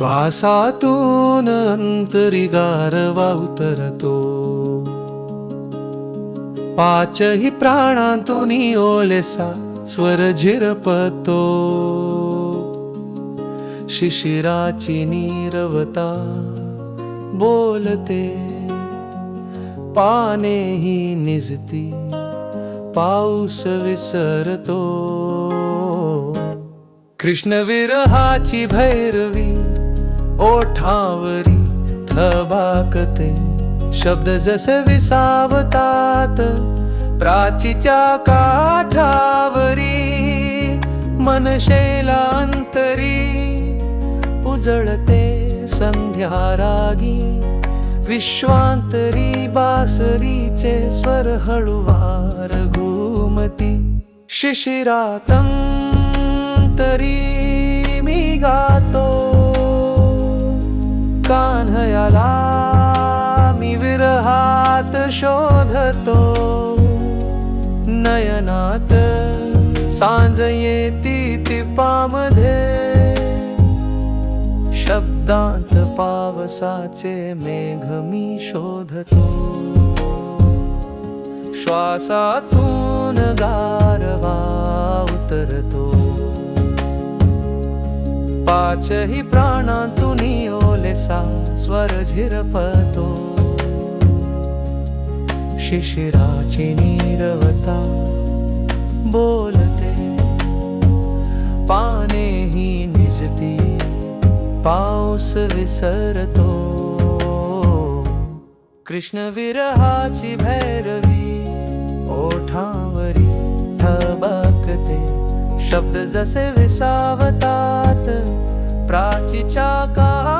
श्वासातून अंतरी गारवा उतरतो. पाचही प्राणातून ओलेसा स्वर झिरपतो. शिशिराची नीरवता बोलते. पानेही निजती पाऊस विसरतो. कृष्ण विरहाची भैरवी ओठावरी थबाकते. शब्द जसे विसावतात प्राचीच्या काठावरी. मनशेला अंतरी उजळते संध्या रागी. विश्वांतरी बासरीचे स्वर हळुवार घुमती. शिशिरातम तरी मी गातो कान्हयाला मी विरहात शोधतो. नयनात तिपामध्ये. शब्दांत पावसाचे मेघ मी शोधतो. श्वासातून गारवा उतरतो. पाचही प्राणातून ओलेसा स्वर झिरपतो शिशिराची नीरवता बोलते। पानेही निजती पाऊस विसरतो। कृष्ण ओठावरी थबकते शब्द जसे विसावतात प्राचीच्या काठावरी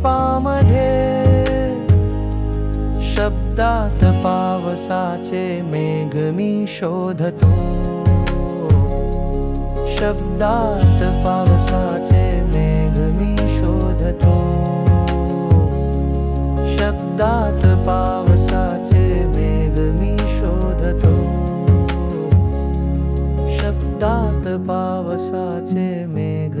येती तिपामध्ये शब्दात पावसाचे मेघ मी शोधतो। शब्दात पावसाचे मेघ मी शोधतो। शब्दात पावसाचे मेघ मी शोधतो। शब्दात पावसाचे मेघ